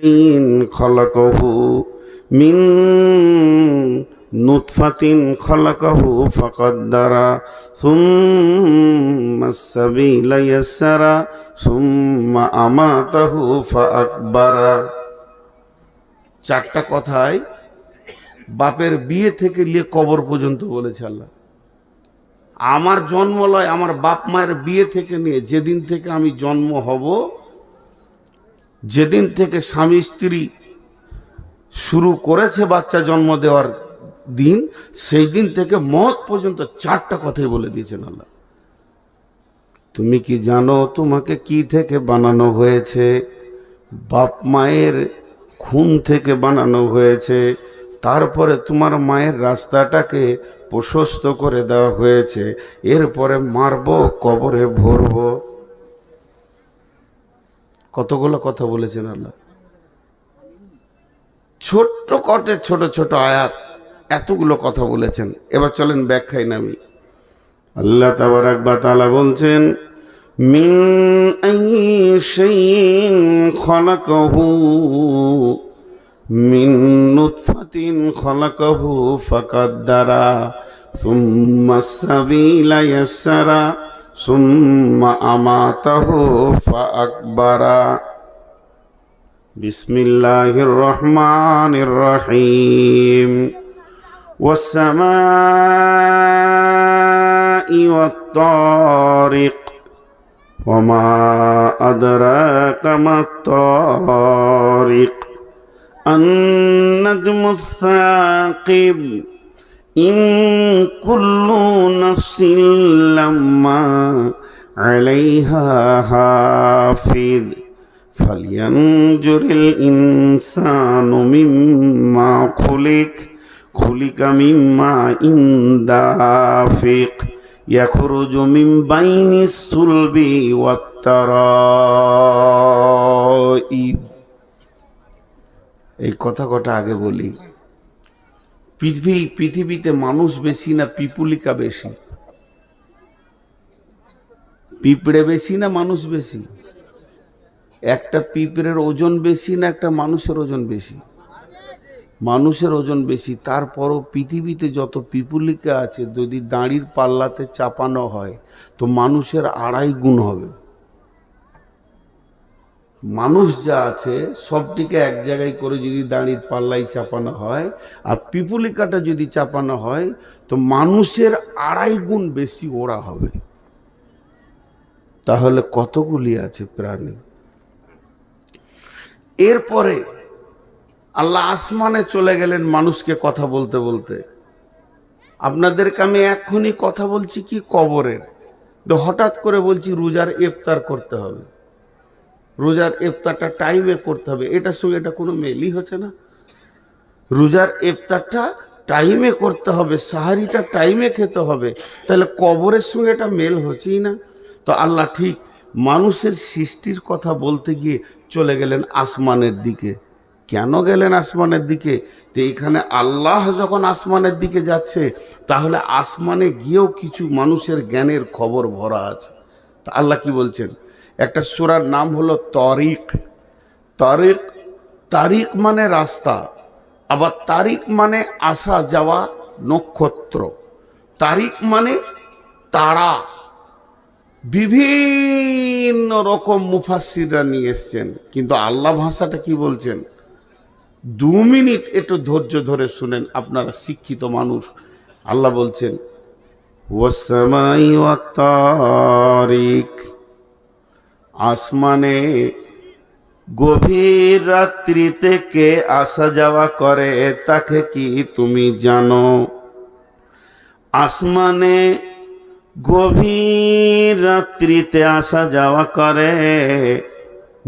شيء خلقه من نطفة خلقه فقدر ثم السبيل يسر ثم أماته فأكبر চারটা কথায় বাপের বিয়ে থেকে নিয়ে কবর পর্যন্ত বলেছে আল্লাহ আমার জন্ম লয় আমার বাপ মায়ের বিয়ে থেকে নিয়ে যেদিন থেকে আমি জন্ম হব যেদিন থেকে স্বামী স্ত্রী শুরু করেছে বাচ্চা জন্ম দেওয়ার দিন, সেই দিন থেকে মত পর্যন্ত চারটা কথাই বলে দিয়েছেন আল্লাহ। তুমি কি জানো তোমাকে কি থেকে বানানো হয়েছে? বাপ মায়ের খুন থেকে বানানো হয়েছে। তারপরে তোমার মায়ের রাস্তাটাকে প্রশস্ত করে দেওয়া হয়েছে। এরপরে মারবো, কবরে ভরবো। কতগুলো কথা বলেছেন আল্লাহ? ছোট্ট কটে ছোট ছোট আয়াত এতগুলো কথা বলেছেন। এবার চলেন ব্যাখ্যায় নামি। আল্লাহ তাবার একবার তালা বলছেন, মিন আই শাইইন খলাকাহু, মিন ثم أماته فأكبره بسم الله الرحمن الرحيم. والسماء والطارق وما أدراك ما الطارق. النجم الثاقب إن كل نفس لما عليها حافظ فلينجر الإنسان مما خلق خلق مما إن دافق يخرج من بين الصلب والترائب এই কথা কটা আগে বলি পৃথিবী, পৃথিবীতে মানুষ বেশি না পিপুলিকা বেশি? পিঁপড়ে বেশি না মানুষ বেশি? একটা পিঁপড়ের ওজন বেশি না একটা মানুষের ওজন বেশি? মানুষের ওজন বেশি, তারপরও পৃথিবীতে যত পিপুলিকা আছে, যদি দাঁড়ির পাল্লাতে চাপানো হয়, তো মানুষের আড়াই গুণ হবে। মানুষ যা আছে, সবটিকে এক জায়গায় করে যদি দাঁড়ির পাল্লাই চাপানো হয়, আর পিপুলিকাটা যদি চাপানো হয়, তো মানুষের আড়াই গুণ বেশি ওরা হবে। তাহলে কতগুলি আছে প্রাণী? এরপরে আল্লাহ আসমানে চলে গেলেন মানুষকে কথা বলতে বলতে। আপনাদেরকে আমি এক্ষুনি কথা বলছি কি কবরের? তো হঠাৎ করে বলছি রোজার ইফতার করতে হবে। রোজার ইফতারটা টাইমে করতে হবে। এটার সঙ্গে এটা কোনো মেলই হচ্ছে না। রোজার ইফতারটা টাইমে করতে হবে, সাহারিটা টাইমে খেতে হবে। তাহলে কবরের সঙ্গে এটা মেল হচ্ছেই না। তো আল্লাহ ঠিক মানুষের সৃষ্টির কথা বলতে গিয়ে চলে গেলেন আসমানের দিকে। কেন গেলেন আসমানের দিকে? তো এখানে আল্লাহ যখন আসমানের দিকে যাচ্ছে, তাহলে আসমানে গিয়েও কিছু মানুষের জ্ঞানের খবর ভরা আছে। তা আল্লাহ কি বলছেন? একটা সুরার নাম হলো তরিক তরিক তারিক মানে রাস্তা, আবার তারিক মানে আসা যাওয়া নক্ষত্র। তারিক মানে তারা। বিভিন্ন রকম মুফাসিররা নিয়ে এসছেন, কিন্তু আল্লাহ ভাষাটা কি বলছেন? দু মিনিট একটু ধৈর্য ধরে শুনেন, আপনারা শিক্ষিত মানুষ। আল্লাহ বলছেন ওয়াসামাই তারিক আসমানে গভীর রাত্রি থেকে আসা যাওয়া করে, তাকে কি তুমি জানো? আসমানে গভীর রাত্রিতে আসা যাওয়া করে,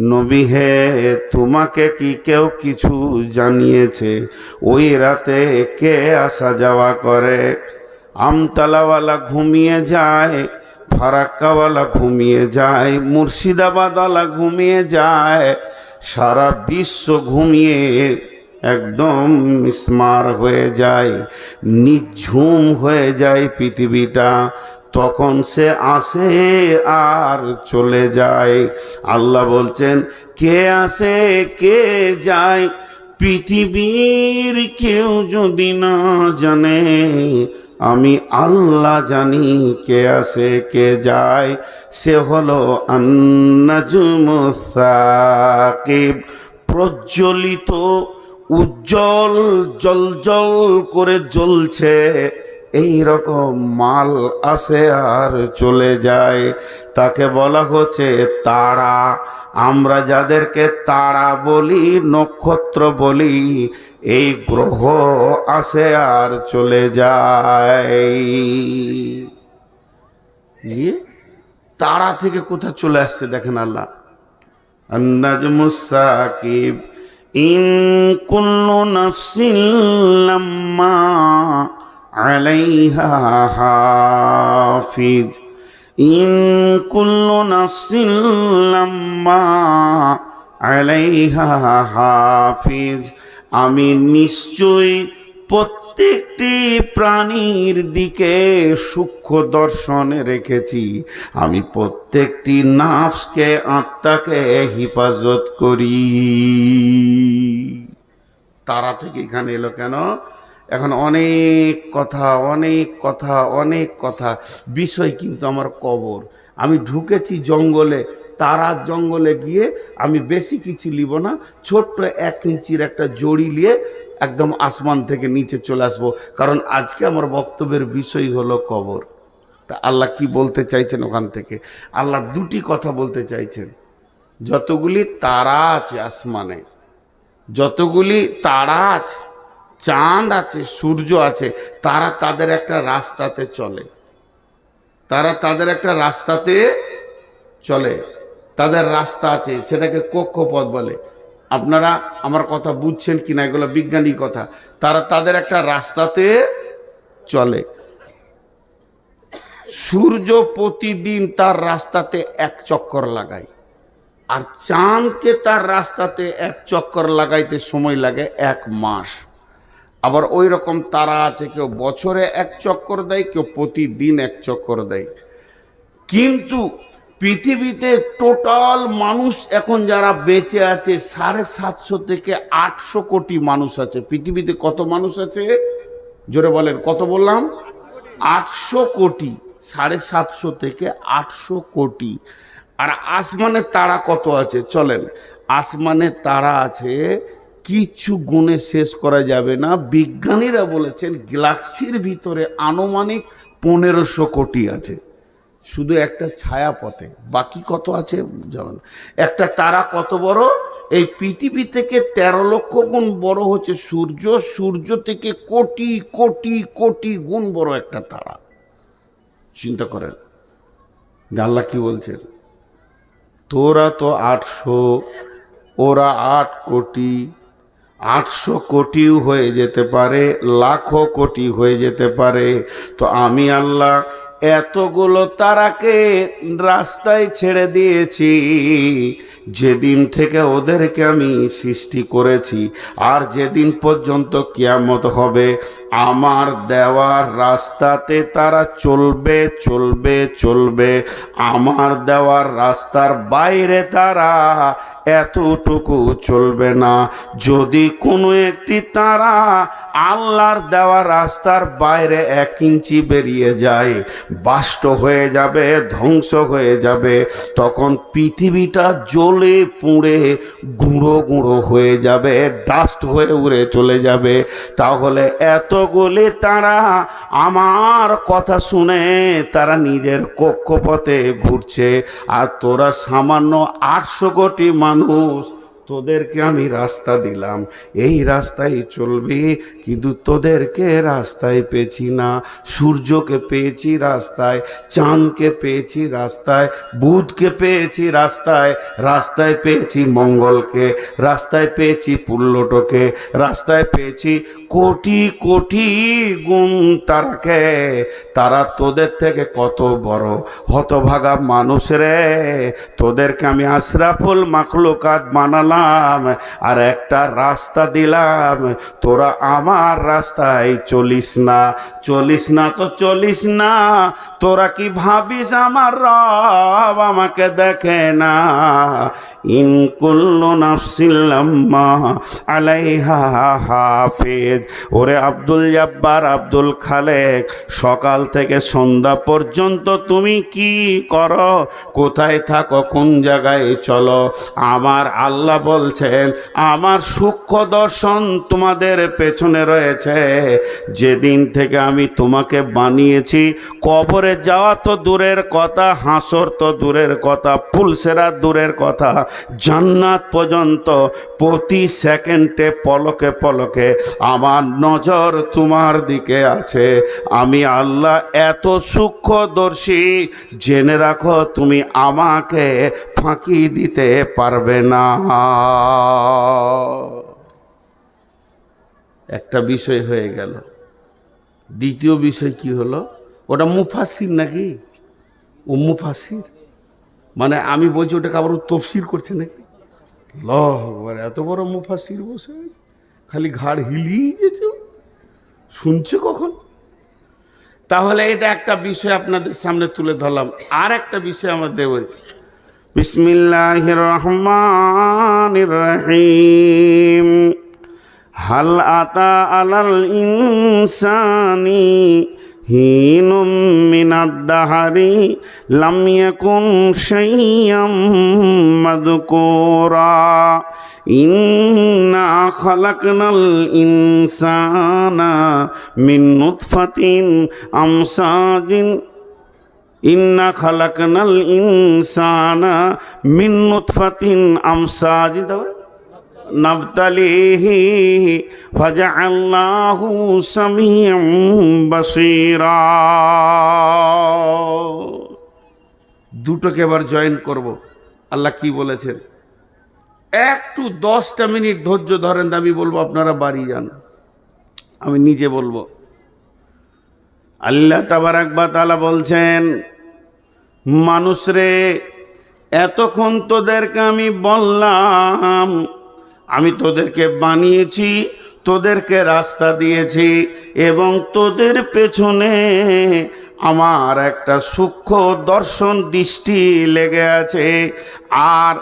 নবী হে, তোমাকে কি কেউ কিছু জানিয়েছে? ওই রাতে কে আসা যাওয়া করে? আমতলাওয়ালা ঘুমিয়ে যায় ফারাক্কাওয়ালা ঘুমিয়ে যায়, মুর্শিদাবাদওয়ালা ঘুমিয়ে যায়, সারা বিশ্ব ঘুমিয়ে একদম স্মার হয়ে যায়, নিঝুম হয়ে যায় পৃথিবীটা। তখন সে আসে আর চলে যায়। আল্লাহ বলছেন, কে আসে, কে যায়? পৃথিবীর কেউ যদি না জানে আমি আল্লাহ জানি কে আসে কে যায়। সে হলো আন্নাজুমুসাকিব প্রজ্বলিত, উজ্জ্বল জল জল করে জ্বলছে। এই রকম মাল আসে আর চলে যায়। তাকে বলা হচ্ছে তারা। আমরা যাদেরকে তারা বলি, নক্ষত্র বলি, এই গ্রহ আসে আর চলে যায়। তারা থেকে কোথা চলে আসছে দেখেন আল্লাহ। আন্নাজমুসাকিব ইন কুল্লু নাফসিন আলাইহা হাফিজ। ইন কুল্লু নাফসিন লাম্মা আলাইহা হাফিজ। আমি নিশ্চয়ই প্রত্যেকটি প্রাণীর দিকে সূক্ষ্ম দর্শনে রেখেছি। আমি প্রত্যেকটি নাফসকে, আত্মাকে হিফাজত করি। তারা থেকে এখানে এলো কেন? এখন অনেক কথা অনেক কথা অনেক কথা। বিষয় কিন্তু আমার কবর। আমি ঢুকেছি জঙ্গলে তারার জঙ্গলে গিয়ে আমি বেশি কিছু নিব না। ছোট্ট এক ইঞ্চির একটা জড়ি নিয়ে একদম আসমান থেকে নিচে চলে আসব। কারণ আজকে আমার বক্তব্যের বিষয় হলো কবর। তা আল্লাহ কি বলতে চাইছেন ওখান থেকে? আল্লাহ দুটি কথা বলতে চাইছেন। যতগুলি তারা আছে আসমানে, যতগুলি তারা আছে চাঁদ আছে, সূর্য আছে, তারা তাদের একটা রাস্তাতে চলে। তারা তাদের একটা রাস্তাতে চলে। তাদের রাস্তা আছে, সেটাকে কক্ষপথ বলে। আপনারা আমার কথা বুঝছেন কিনা, এগুলো বিজ্ঞানী কথা। তারা তাদের একটা রাস্তাতে চলে। সূর্য প্রতিদিন তার রাস্তাতে এক চক্কর লাগায়। আর চাঁদকে তার রাস্তাতে এক চক্কর লাগাইতে সময় লাগে এক মাস। আবার ওই রকম তারা আছে, কেউ বছরে এক চক্কর দেয়, কেউ প্রতিদিন এক চক্কর দেয়। কিন্তু পৃথিবীতে টোটাল মানুষ এখন যারা বেঁচে আছে, সাড়ে সাতশো থেকে আটশো কোটি মানুষ আছে। পৃথিবীতে কত মানুষ আছে? জোরে বলেন, কত বললাম? আটশো কোটি, সাড়ে সাতশো থেকে আটশো কোটি। আর আসমানের তারা কত আছে? চলেন, আসমানের তারা আছে কিছু গুণে শেষ করা যাবে না। বিজ্ঞানীরা বলেছেন, গ্যালাক্সির ভিতরে আনুমানিক পনেরোশো কোটি আছে। শুধু একটা ছায়াপথে। বাকি কত আছে যেমন একটা তারা কত বড়? এই পৃথিবী থেকে তেরো লক্ষ গুণ বড় হচ্ছে সূর্য। সূর্য থেকে কোটি কোটি কোটি গুণ বড় একটা তারা। চিন্তা করেন। আল্লাহ কি বলছেন? তোরা তো আটশো, ওরা আট কোটি। আটশো কোটিও হয়ে যেতে পারে, লাখো কোটি হয়ে যেতে পারে। তো আমি আল্লাহ এতগুলো তারাকে রাস্তায় ছেড়ে দিয়েছি, যেদিন থেকে ওদেরকে আমি সৃষ্টি করেছি, আর যেদিন পর্যন্ত কিয়ামত হবে আমার দেওয়ার রাস্তাতে তারা চলবে চলবে চলবে। আমার দেওয়ার রাস্তার বাইরে তারা এতটুকু চলবে না। যদি কোনো একটি তারা আল্লাহর দেওয়া রাস্তার বাইরে এক ইঞ্চি বেরিয়ে যায়, বাষ্ট হয়ে যাবে, ধ্বংস হয়ে যাবে, তখন পৃথিবীটা জ্বলে পুড়ে গুঁড়ো গুঁড়ো হয়ে যাবে ডাস্ট হয়ে উড়ে চলে যাবে। তাহলে এতগুলি তারা আমার কথা শুনে তারা নিজের কক্ষপথে ঘুরছে। আর তোরা সামান্য আটশো কোটি মানুষ তোদেরকে আমি রাস্তা দিলাম। এই রাস্তায় চলবি, কিন্তু তোদেরকে রাস্তায় পেয়েছি না। সূর্যকে পেয়েছি রাস্তায়, চাঁদকে পেয়েছি রাস্তায়, বুধকে পেয়েছি রাস্তায় রাস্তায় পেয়েছি মঙ্গলকে, রাস্তায় পেয়েছি পুল্লটকে, রাস্তায় পেয়েছি কোটি কোটি গুণ তারাকে। তারা তোদের থেকে কত বড় হতভাগা মানুষ রে তোদেরকে আমি আশরাফুল মাখলুকাত বানালাম। দিলাম, আর একটা রাস্তা দিলাম। তোরা আমার রাস্তায় চলিস না চলিস না তো চলিস না। তোরা কি ভাবিস আমার রব আমাকে দেখে না? ইন কুল্লু নাফসিল্লাম্মা আলাইহা হাফেজ। ওরে আব্দুল জব্বার, আব্দুল খালেক, সকাল থেকে সন্ধ্যা পর্যন্ত তুমি কি করো? কোথায় থাকো? কোন জায়গায় চলো? আমার আল্লাহ বলছেন, আমার সূক্ষ্ম দর্শন তোমাদের পেছনে রয়েছে। যেদিন থেকে আমি তোমাকে বানিয়েছি, কবরে যাওয়া তো দূরের কথা, হাসর তো দূরের কথা পুলসেরা দূরের কথা, জান্নাত পর্যন্ত প্রতি সেকেন্ডে পলকে পলকে আমার নজর তোমার দিকে আছে। আমি আল্লাহ এত সূক্ষ্মদর্শী, জেনে রাখো তুমি আমাকে ফাঁকি দিতে পারবে না। একটা বিষয় হয়ে গেল। দ্বিতীয় বিষয় কি হলো? ওটা মুফাসির নাকি? ও মুফাসির মানে আমি বলছি ওটাকে আবার তফসির করছে নাকি? লহ একবার এত বড় মুফাসির বসে খালি ঘাড় হিলিয়ে গেছে শুনছে কখন? তাহলে এটা একটা বিষয় আপনাদের সামনে তুলে ধরলাম। আর একটা বিষয় আমাদের ওই বিসমিল্লাহ রহমান রহিম হাল আতা আলাল ইনসানি হিনুম মিনাদ্দাহারি লাম ইয়াকুন শাইয়াম মাযকুরা। ইন্না খালাকনাল ইনসানা মিন নুতফাতিন আমসাজিন ইন্না খালাকনাল ইনসানা মিন আমসাজিন তারপরে নাবতালিহি ফাজআল্লাহু সামিয়াম বাসীরা। দুটোকে এবার জয়েন করব। আল্লাহ কি বলেছেন? একটু দশটা মিনিট ধৈর্য ধরেন, আমি বলব আপনারা বাড়ি যান। আমি নিজে বলব। আল্লাহ তাবারাকবা তালা বলছেন মানুষ রে এতক্ষণ তোদেরকে আমি বললাম, আমি তোদেরকে বানিয়েছি, তোদেরকে রাস্তা দিয়েছি, এবং তোদের পেছনে আমার একটা সূক্ষ্ম দর্শন দৃষ্টি লেগে আছে। আর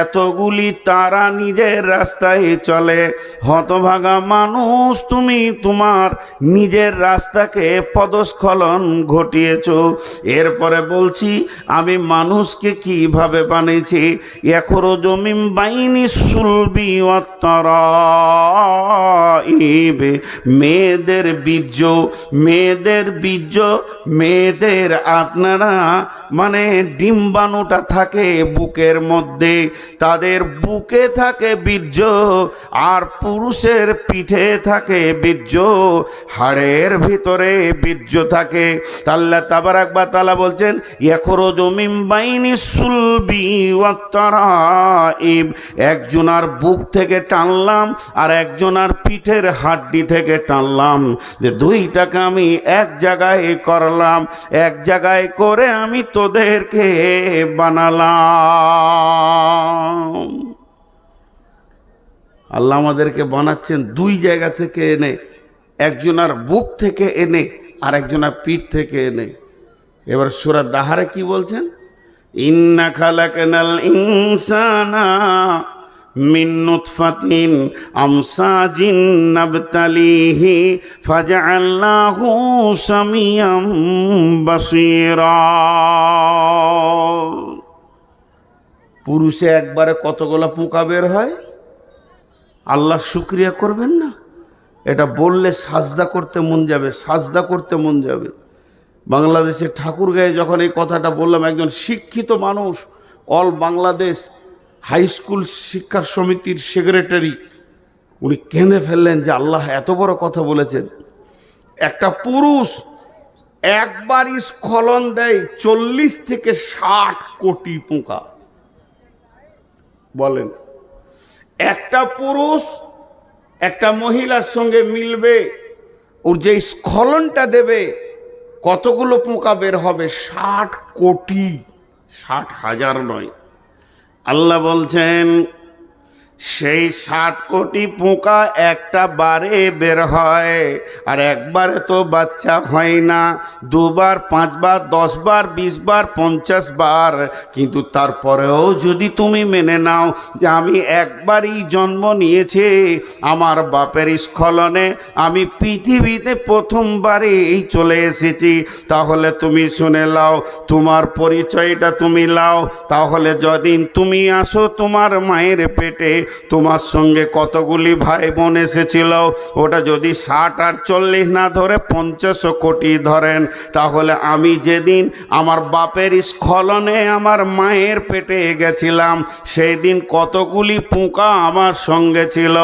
এতগুলি তারা নিজের রাস্তায় চলে। হতভাগা মানুষ, তুমি তোমার নিজের রাস্তাকে পদস্খলন ঘটিয়েছ। এরপরে বলছি, আমি মানুষকে কীভাবে বানিয়েছি? এখরো জমিন বাইনি সুলবি অত্তরাইবে মেয়েদের বীর্য মেয়েদের বীর্য মেয়েদের আপনারা মানে ডিম্বাণুটা থাকে বুকের মধ্যে, তাদের বুকে থাকে বীর্য আর পুরুষের পিঠে থাকে বীর্য, হাড়ের ভিতরে বীর্য থাকে। আল্লাহ তাবার একবার তালা বলছেন এখরো জমিন বাইনি সুলবি একজনার বুক থেকে টানলাম আর একজনার পিঠের হাড্ডি থেকে টানলাম। যে দুইটাকে আমি এক জায়গায় করলাম। এক জায়গায় করে আমি তোদেরকে বানালাম। আল্লাহ আমাদেরকে বানাচ্ছেন দুই জায়গা থেকে এনে, একজনার বুক থেকে এনে আর একজনার পিঠ থেকে এনে। এবার সুরা দাহারে কি বলছেন? ইন্না খালাকানাল ইনসানা নুতফাতিন আমসাজিন নাবতালিহি ফাজআলনাহু সামিয়াম বাসীরা। পুরুষে একবারে কতগুলো পোকা বের হয়? আল্লাহ শুক্রিয়া করবেন না? এটা বললে সাজদা করতে মন যাবে, সাজদা করতে মন যাবে। বাংলাদেশের ঠাকুরগাঁয়ে যখন এই কথাটা বললাম, একজন শিক্ষিত মানুষ, অল বাংলাদেশ হাই স্কুল শিক্ষা সমিতির সেক্রেটারি, উনি কেঁদে ফেললেন যে আল্লাহ এত বড় কথা বলেছেন। একটা পুরুষ একবার স্খলন দেয় চল্লিশ থেকে ষাট কোটি পোকা। বলেন, একটা পুরুষ একটা মহিলার সঙ্গে মিলবে, ওর যে স্খলনটা দেবে, কতগুলো পোকা বের হবে? ষাট কোটি, ষাট হাজার নয়। আল্লাহ বলছেন সেই ষাট কোটি পোকা একটা বারে বের হয়, আর একবারে তো বাচ্চা হয় না। দুবার, পাঁচবার, দশবার বিশ বার পঞ্চাশ বার কিন্তু তারপরেও যদি তুমি মেনে নাও যে আমি একবারই জন্ম নিয়েছি, আমার বাপের স্খলনে আমি পৃথিবীতে প্রথমবারে এই চলে এসেছি, তাহলে তুমি শুনে লাও, তোমার পরিচয়টা তুমি লাও। তাহলে যদিন তুমি আসো তোমার মায়ের পেটে তোমার সঙ্গে কতগুলি ভাই বোন এসেছিল? ওটা যদি ষাট আর চল্লিশ না ধরে পঞ্চাশ কোটি ধরেন, তাহলে আমি যেদিন আমার বাপের স্খলনে আমার মায়ের পেটে গেছিলাম সেই দিন কতগুলি পোকা আমার সঙ্গে ছিল।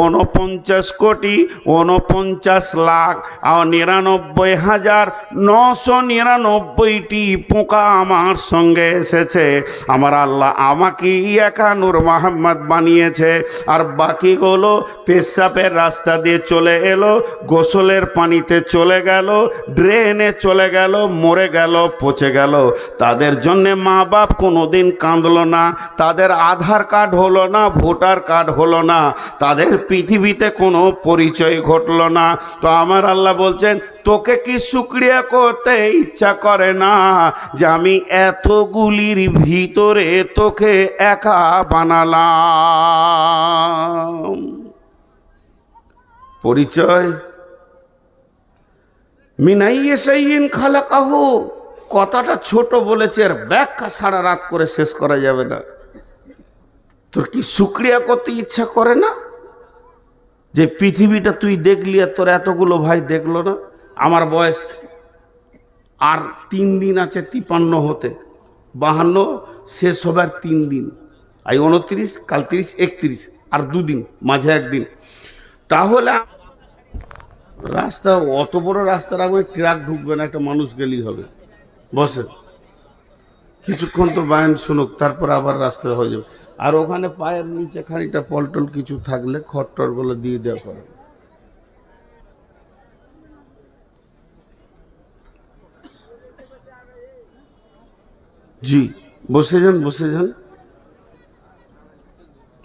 ঊনপঞ্চাশ কোটি, ঊনপঞ্চাশ লাখ, আর নিরানব্বই হাজার নশো নিরানব্বইটি পোকা আমার সঙ্গে এসেছে। আমার আল্লাহ আমাকেই একা নূর মাহমদ বানিয়েছে। আর বাকিগুলো পেশাবের রাস্তা দিয়ে চলে এলো, গোসলের পানিতে চলে গেল, ড্রেনে চলে গেল, মরে গেল, পচে গেল। তাদের জন্যে মা বাপ কোনোদিন কাঁদলো না, তাদের আধার কার্ড হলো না, ভোটার কার্ড হলো না, তাদের পৃথিবীতে কোনো পরিচয় ঘটলো না। তো আমার আল্লাহ বলছেন, তোকে কি শুক্রিয়া করতে ইচ্ছা করে না যে আমি এতগুলির ভিতরে তোকে একা বানালাম? পরিচয়? মিনাইয়ে সাইন খালা কাহু কথাটা ছোট বলেছে আর ব্যাখ্যা সারা রাত করে শেষ করা যাবে না। তোর কি শুক্রিয়া করতে ইচ্ছা করে না? যে পৃথিবীটা তুই দেখলি আর তোর এতগুলো ভাই দেখল না? আমার বয়স আর তিন দিন আছে তিপান্ন হতে। বাহান্ন, শেষ হবার তিন দিন। আই উনত্রিশ, কাল তিরিশ, একত্রিশ, আর দুদিন, মাঝে একদিন। তাহলে রাস্তা, অত বড় রাস্তার আগে ট্রাক ঢুকবে না, একটা মানুষ গেলেই হবে। বসে। কিছুক্ষণ তো বায়ন শুনুক, তারপর আবার রাস্তা হয়ে যাবে। আর ওখানে পায়ের নিচে খানিকটা পলটল কিছু থাকলে খট্টরগুলো দিয়ে দেওয়া করে। জি, বসে যান বসে যান।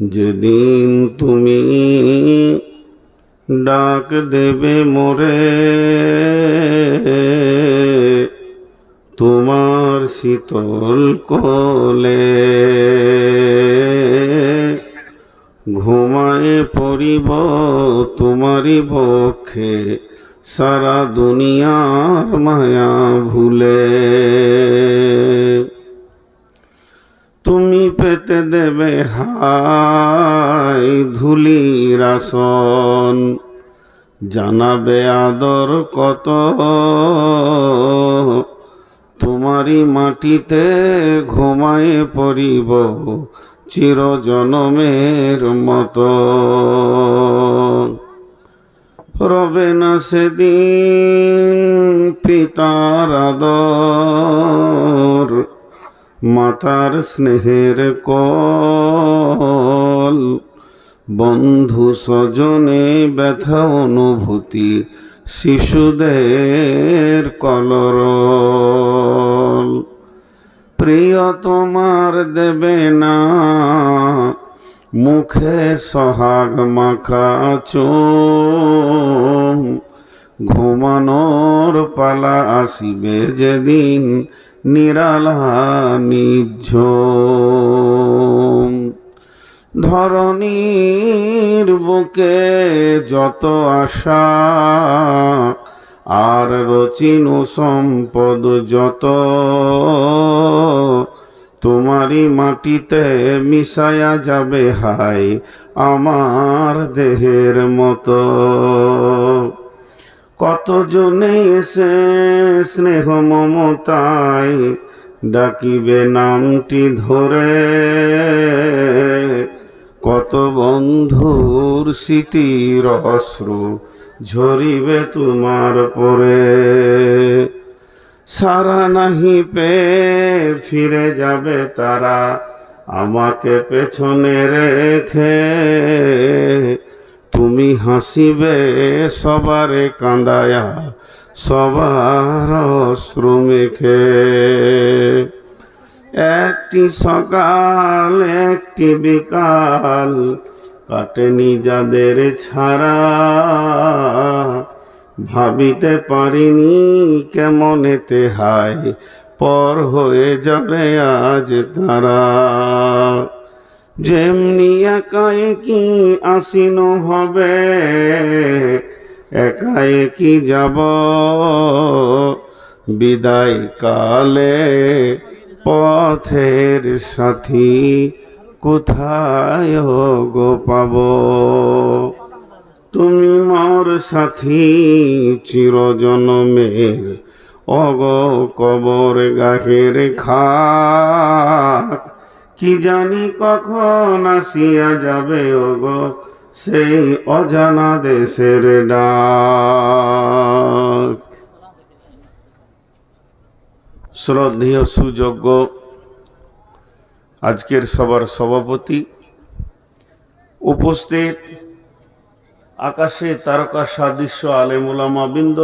যেদিন তুমি ডাক দেবে মোরে, তোমার শীতল কোলে ঘুমায় পড়িব তোমারই বক্ষে সারা দুনিয়ার মায়া ভুলে। তুমি পেতে দেবে হাই ধুলির আসন জানাবে আদর কত তোমারই মাটিতে ঘুমায় পড়িব চিরজনমের মতো। রবে না সেদিন পিতার আদর। মাতার স্নেহের কল। বন্ধু স্বজনে ব্যথা অনুভূতি, শিশুদের কলর প্রিয় তোমার দেবে না, মুখে সহাগ মাখা চুম। ঘুমানোর পালা আসিবে যেদিন নিরালা নিঝুম ধরণীর বুকে যত আশা, আর রচিনু সম্পদ যত, তোমারই মাটিতে মিশায়া যাবে হাই আমার দেহের মতো। কতজনে এসে স্নেহ মমতায় ডাকিবে নামটি ধরে? কত বন্ধুর স্মৃতির অশ্রু ঝরিবে তোমার পরে? সারা নাহি পে ফিরে যাবে তারা আমাকে পেছনে রেখে। তুমি হাসিবে সবারে কাঁদায়া, সবার অশ্রু মেখে। একটি সকাল, একটি বিকাল, কাটেনি যাদের ছাড়া। ভাবিতে পারিনি কেমনেতে হায়, পর হয়ে যাবে আজ তারা। যেমনি একাই কি আসিন হবে, একাই কি যাব? বিদায় কালে পথের সাথী কোথায় গো পাব? তুমি মোর সাথী চিরজনমের অগ কবর গাহের খাক কি জানি কখন আসিয়া যাবে, ওগো সেই অজানা দেশের ডাক। শ্রদ্ধেয় সুযোগ্য আজকের সবার সভাপতি, উপস্থিত আকাশে তারকা সাদৃশ্য আলেমুলামা বৃন্দ,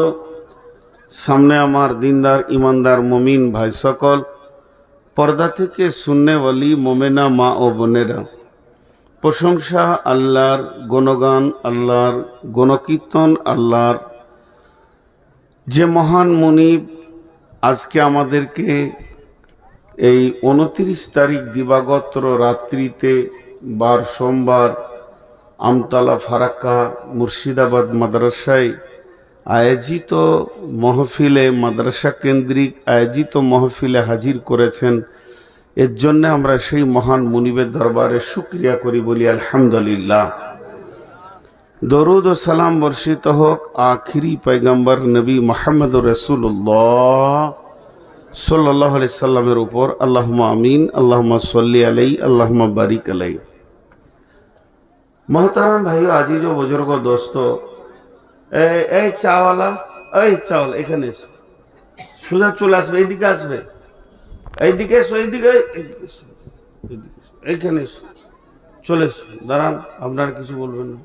সামনে আমার দিনদার ইমানদার মমিন ভাই সকল পর্দা থেকে শূন্যওয়ালি মোমেনা মা ও বোনেরা। প্রশংসা আল্লাহর গণগান, আল্লাহর গণকীর্তন, আল্লাহর যে মহান মনিব আজকে আমাদেরকে এই উনত্রিশ তারিখ দিবাগত রাত্রিতে বার সোমবার আমতলা ফারাক্কা মুর্শিদাবাদ মাদ্রাসায় আয়োজিত মহফিলে মাদ্রাসা কেন্দ্রিক আয়োজিত মহফিলে হাজির করেছেন। এর জন্য আমরা সেই মহান মুনিবের দরবারে শুক্রিয়া করি বলি, আলহামদুলিল্লাহ। দরুদ ও সালাম বর্ষিত হোক আখিরি পৈগম্বর নবী মোহাম্মদ রসুল্লাহ সাল্লাহ সাল্লামের উপর। আল্লাহ আমিন আল্লাহ সল্লি আলাই আল্লাহ বারিক আলাই মহতারাম ভাই আজিজ ও বুজুর্গ, দোস্ত এই চাওয়ালা, এই চাওয়াল, এখানে এসো। সোজা চলে আসবে, এইদিকে আসবে। এইদিকে এসো, এইদিকে এইখানে এসো। চলে এসো। দাঁড়ান আপনার কিছু বলবেন না।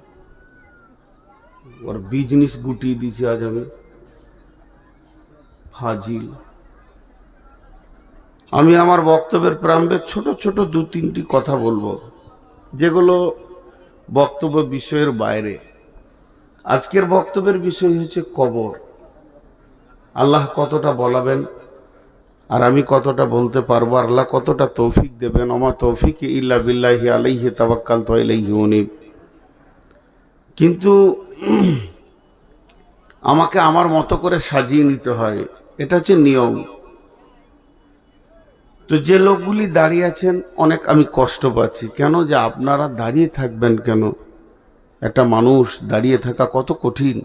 ওর বিজনেস গুটিয়ে দিয়েছি আজ আমি। ফাজিল। আমি আমার বক্তব্যের প্রারম্ভে ছোট ছোট দু তিনটি কথা বলব। যেগুলো বক্তব্য বিষয়ের বাইরে। আজকের বক্তব্যের বিষয় হচ্ছে কবর। আল্লাহ কতটা বলাবেন আর আমি কতটা বলতে পারব আল্লাহ কতটা তৌফিক দেবেন। আমার তৌফিক ইল্লা বিল্লাহি আলাইহি তাবাক্কাল তো আলাইহি উনিব। কিন্তু আমাকে আমার মতো করে সাজিয়ে নিতে হয়, এটা হচ্ছে নিয়ম। তো যে লোকগুলি দাঁড়িয়ে আছেন, অনেক আমি কষ্ট পাচ্ছি। কেন যে আপনারা দাঁড়িয়ে থাকবেন কেন? একটা মানুষ দাঁড়িয়ে থাকা কত কঠিন।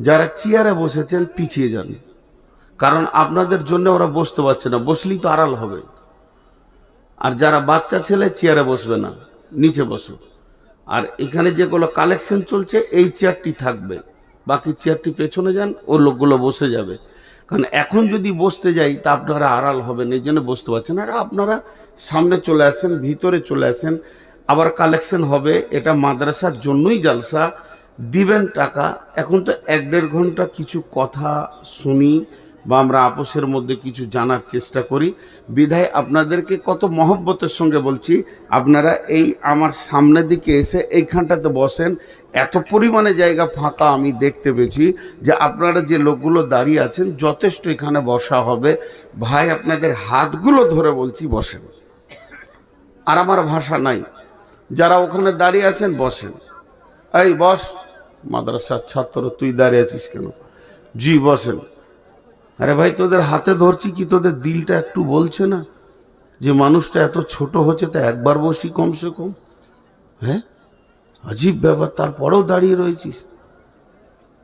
যারা চেয়ারে বসেছেন, পিছিয়ে যান। কারণ আপনাদের জন্য ওরা বসতে পারছে না, বসলেই তো আড়াল হবে। আর যারা বাচ্চা ছেলে, চেয়ারে বসবে না, নিচে বসো। আর এখানে যেগুলো কালেকশন চলছে, এই চেয়ারটি থাকবে। বাকি চেয়ারটি পেছনে যান, ও লোকগুলো বসে যাবে। কারণ এখন যদি বসতে যাই, তা আপনারা আড়াল হবেন, এই জন্য বসতে পারছেন আর আপনারা সামনে চলে আসেন, ভিতরে চলে আসেন আবার কালেকশন হবে, এটা মাদ্রাসার জন্যই জালসা। দিবেন টাকা, এখন তো এক দেড় ঘণ্টা কিছু কথা শুনি বা আমরা আপোষের মধ্যে কিছু জানার চেষ্টা করি। বিধায় আপনাদেরকে কত মহব্বতের সঙ্গে বলছি, আপনারা এই আমার সামনের দিকে এসে এইখানটাতে বসেন। এত পরিমাণে জায়গা ফাঁকা আমি দেখতে পেয়েছি যে আপনারা যে লোকগুলো দাঁড়িয়ে আছেন, যথেষ্ট এখানে বসা হবে। ভাই, আপনাদের হাতগুলো ধরে বলছি বসেন। আর আমার ভাষা নাই। যারা ওখানে দাঁড়িয়ে আছেন, বসেন। এই বস, মাদ্রাসার ছাত্র, তুই দাঁড়িয়ে আছিস কেন? জি, বসেন। আরে ভাই, তোদের হাতে ধরছি কি? তোদের দিলটা একটু বলছে না? যে মানুষটা এত ছোট হচ্ছে, তা একবার বসি কমসে কম। হ্যাঁ? আজীব ব্যাপার, তারপরেও দাঁড়িয়ে রয়েছিস।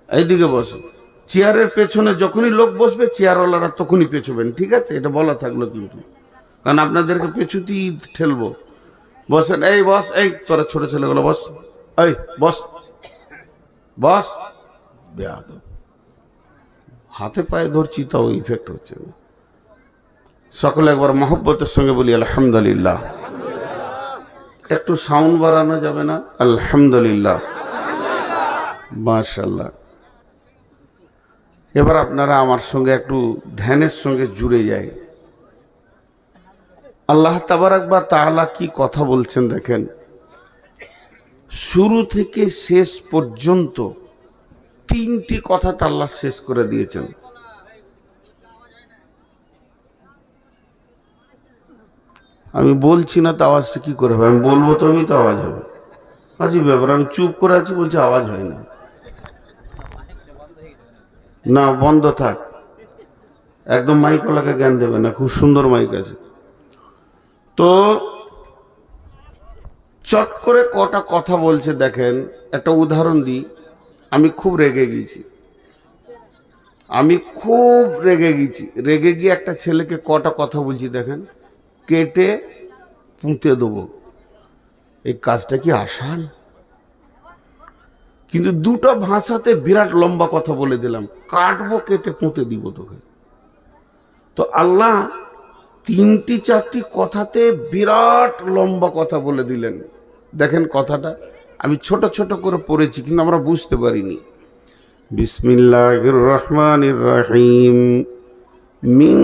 এইদিকে বসো। চেয়ারের পেছনে যখনই লোক বসবে, চেয়ারওয়ালারা তখনই পেছবেন, ঠিক আছে? এটা বলা থাকল কিন্তু। কারণ আপনাদেরকে পেছুতেই ঠেলবো। বসেন, এই বস, এই তোরা ছোট ছেলেগুলো বস, এই বস বস। বেয়াদব। হাতে পায়ে ধরছি, তাও ইফেক্ট হচ্ছে না। সকলে একবার মহব্বতের সঙ্গে বলি, আলহামদুলিল্লাহ। একটু সাউন্ড বাড়ানো যাবে না? আলহামদুলিল্লাহ। মাশাল্লাহ এবার আপনারা আমার সঙ্গে একটু ধ্যানের সঙ্গে জুড়ে যায় আল্লাহ তাবারাক বা তাআলা কি কথা বলছেন দেখেন। শুরু থেকে শেষ পর্যন্ত তিনটি কথা তা আল্লাহ শেষ করে দিয়েছেন। আমি বলছি না তো আওয়াজটা কি করে হবে? আমি বলব তবেই তো আওয়াজ হবে। আজি ব্যাপার, আমি চুপ করে আছি বলছি আওয়াজ হয় না। না, বন্ধ থাক। একদম মাইকওয়ালাকে জ্ঞান দেবে না, খুব সুন্দর মাইক আছে। তো চট করে কটা কথা বলছে, দেখেন, একটা উদাহরণ দিই। আমি খুব রেগে গেছি। আমি খুব রেগে গেছি। রেগে গিয়ে একটা ছেলেকে কটা কথা বলছি, দেখেন, কেটে পুঁতে দেবো। এই কাজটা কি আসান? কিন্তু দুটো ভাষাতে বিরাট লম্বা কথা বলে দিলাম। কাটবো, কেটে পুঁতে দিব তোকে। তো আল্লাহ তিনটি চারটি কথাতে বিরাট লম্বা কথা বলে দিলেন। দেখেন কথাটা, আমি ছোট ছোট করে পড়েছি কিন্তু আমরা বুঝতে পারিনি। বিসমিল্লাহ রহমান রহিম। মিং